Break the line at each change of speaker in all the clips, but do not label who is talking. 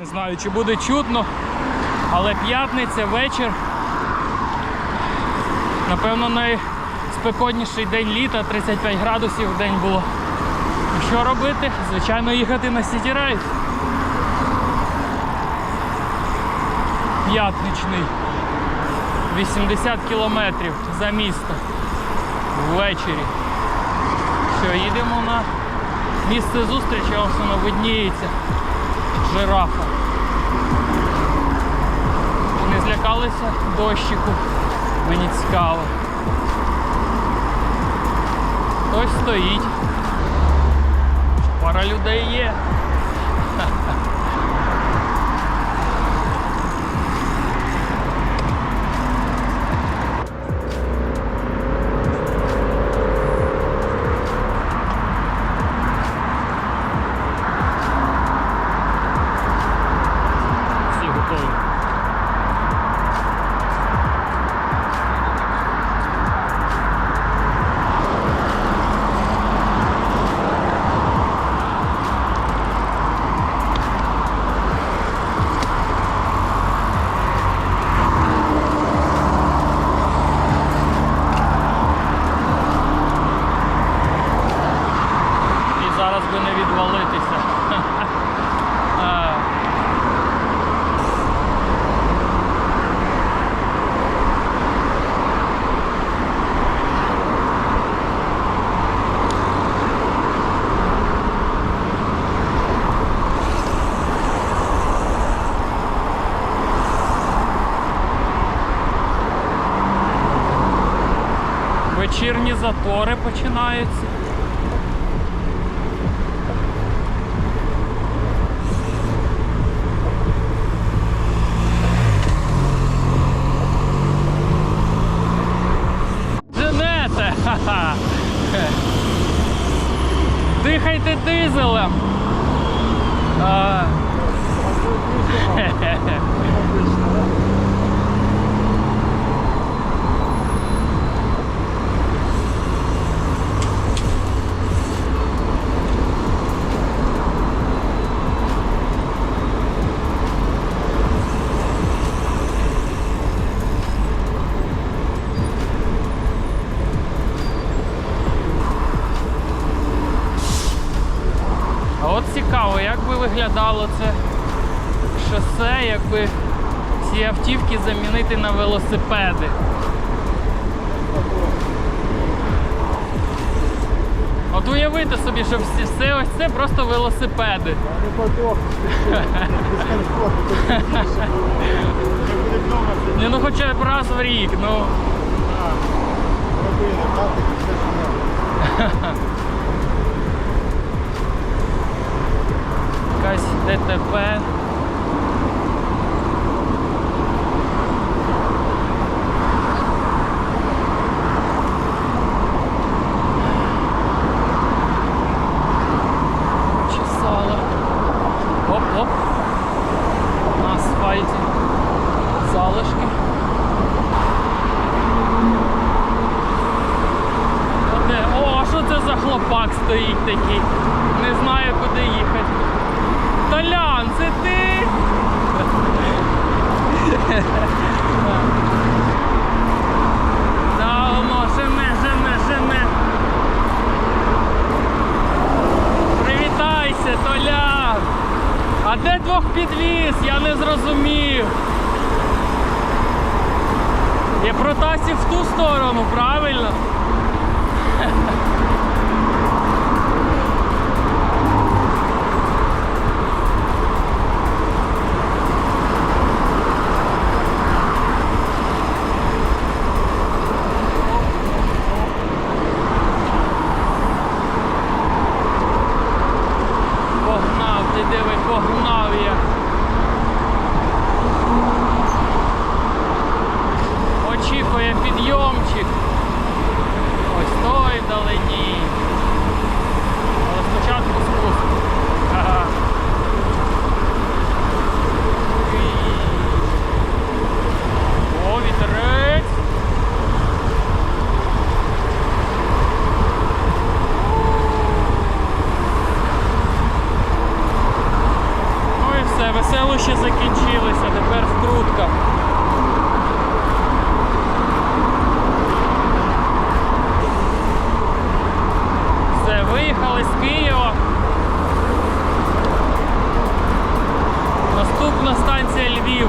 Не знаю, чи буде чутно, але п'ятниця, вечір. Напевно, найспекотніший день літа, 35 градусів в день було. Що робити? Звичайно, їхати на Сіті Райд. П'ятничний. 80 кілометрів за місто. Ввечері. Що, їдемо на місце зустрічі, воно видніється. Жирафа. Не злякалися дощику? Мені цікаво. Хтось стоїть. Пара людей є. Затори починаються. Ха-ха! Дихайте дизелем! Замінити на велосипеди. От уявити собі, що всі- все ось це просто велосипеди.
Не
ну хоча б раз в рік, ну. Якась ДТП. Чесало. Оп-оп. На асфальті. Залишки. Оде. О, а що це за хлопак стоїть такий? Не знаю, куди їхати. Толян, це ти? Да, воно, жене, жене, жене. Привітайся, Толян. А де двох підвіз? Я не зрозумів. Я протасів в ту сторону, правильно? Погнав, ти диви, погнав я. Очікує підйомчик. Ось той вдалині Схилища закінчилися, тепер вкрутка. Все, виїхали з Києва. Наступна станція Львів.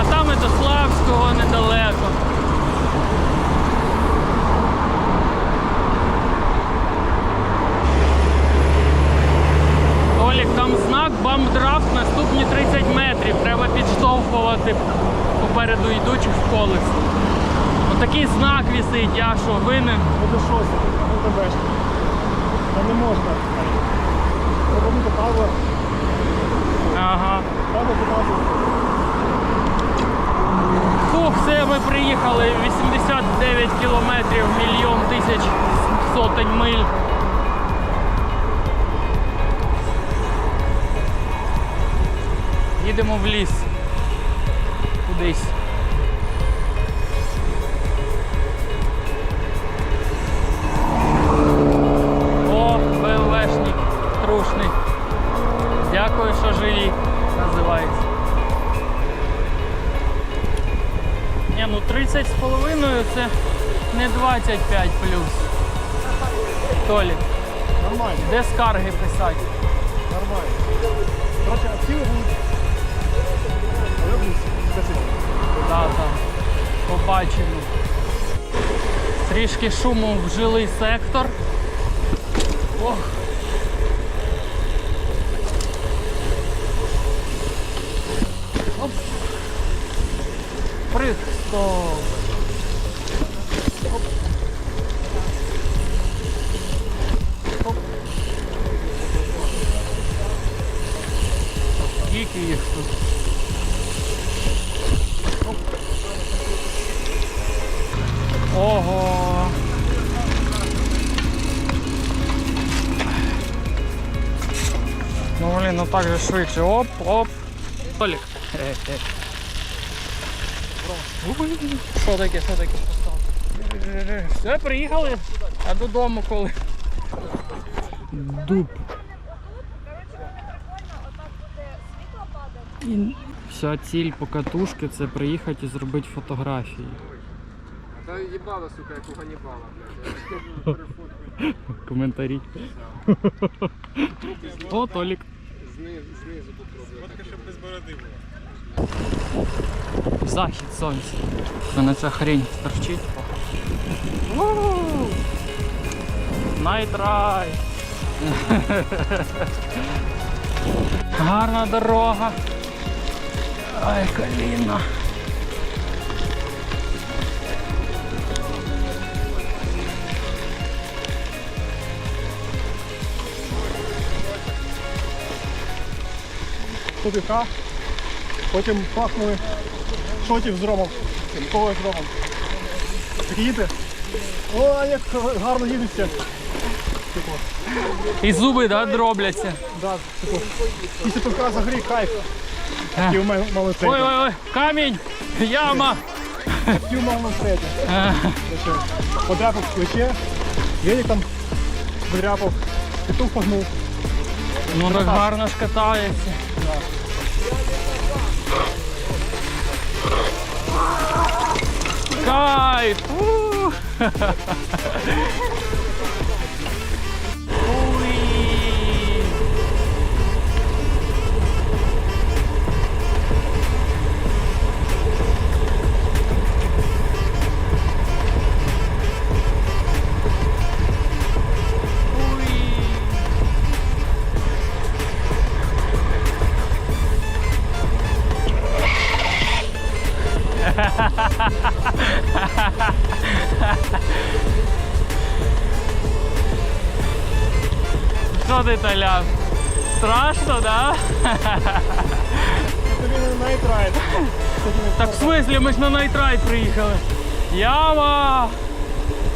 А там і до Славського недалеко. Толік, там знак бамдрафт наступні 30 метрів. Треба підштовхувати попереду йдучих в колесо. Отакий знак висить, я що, винен.
Буде щось, ну тебе ж. Та не можна. Бути право,
Ага.
право показувати.
Фух, все, ми приїхали 89 кілометрів, мільйон тисяч сотень миль. Їдемо в ліс. Кудись. О, БМВшник трушний. Дякую, що живі. Називається. Ні, ну 30 з половиною це не 25 плюс. Толі,
Нормально,
де скарги писати?
нормально. Короче, активи будуть.
Да, там Побачимо. Трішки шуму в жилий сектор. Ох. Оп. Прыг, Ну блін, ну так же швидше. Оп, оп. Толік. Що таке, що таке? Все, приїхали, а додому коли. Дуб. І Вся ціль покатушки це приїхати і зробити фотографії.
Та сука, як у Ганнібала, блядь.
Коментарі. О, Толік.
Знизу, знизу попробуй.
Захід сонця. Мене ця хрень торчить. Найтрай. Гарна дорога. Ай, коліна.
Тупіка. Потім пахнули шотів з ромом. Коли з ромом. Їде. О, як гарно їдеться. Типу,
І зуби да, дробляться.
да, типу, після пивка загрій кайф. Такий.
Ой, ой, ой, камінь! Яма!
Такий Короче, Подряпав плече, велик там подряпав, петух погнув.
Ну так гарно ж катається. Кайф! Толян? Страшно, да?
Тобі не найтрайд.
Так в смислі, ми ж на найтрайд приїхали. Яма!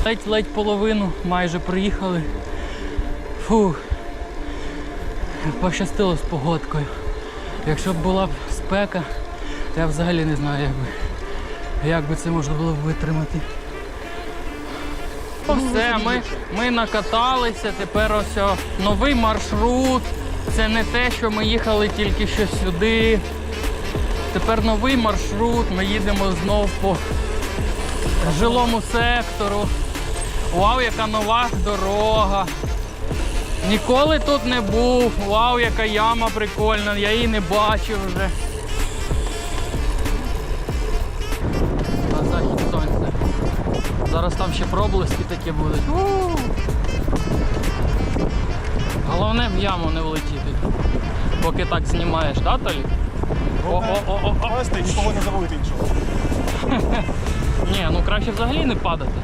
Ледь-ледь половину майже приїхали. Фух. Пощастило з погодкою. Якщо б була б спека, то я взагалі не знаю, як би, як би це можна було б витримати. Все, ми, ми накаталися, тепер ось новий маршрут. Це не те, що ми їхали тільки що сюди. Тепер новий маршрут. Ми їдемо знов по жилому сектору. Вау, яка нова дорога. Ніколи тут не був. Вау, яка яма прикольна, я її не бачив вже. Зараз там ще проблиски такі будуть. У! Головне в яму не влетіти. Поки так знімаєш, так, Толік? О-о-о-о-о.
Вести, нікого не завалити іншого.
Ні, ну краще взагалі не падати.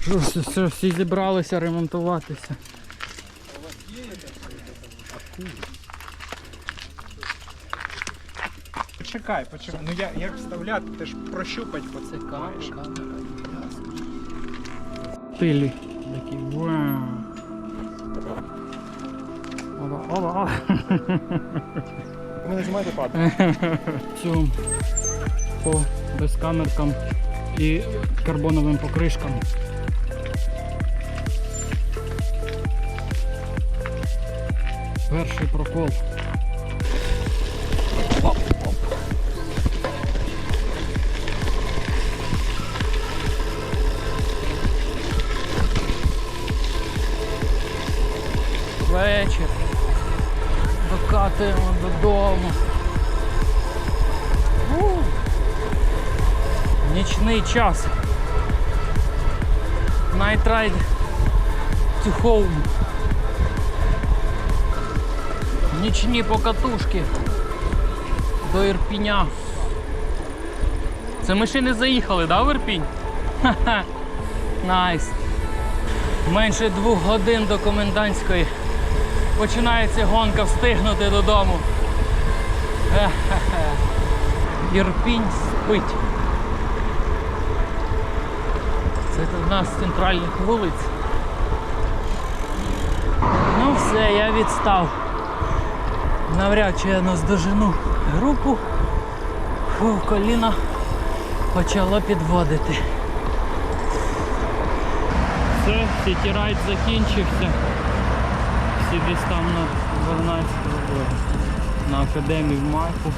Що, все, все, всі зібралися ремонтуватися.
Почекай, почекай. Ну я як вставляти, ти ж прощупать по
Це
маєш.
Пилі. Такі вау. Оба, оба, оба.
Ви не знімаєте падає.
Цю по безкамеркам і карбоновим покришкам. Перший прокол. Вечір. Докатуємо додому. У. Нічний час. Night ride to home. Нічні покатушки до Ірпіня. Це ми ще не заїхали, да, в Ірпінь? Ха-ха. Найс. Менше двох годин до комендантської. Починається гонка встигнути додому. Ірпінь спить. Це одна з центральних вулиць. Ну все, я відстав. Навряд чи я наздожену групу. Фу, коліна почало підводити. Все, сітірайд закінчився. Всі десь там на 12 на академії в Майку.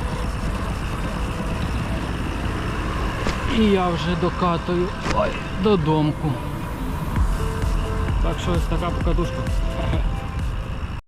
І я вже докатую ой, додомку. Так що ось така покатушка.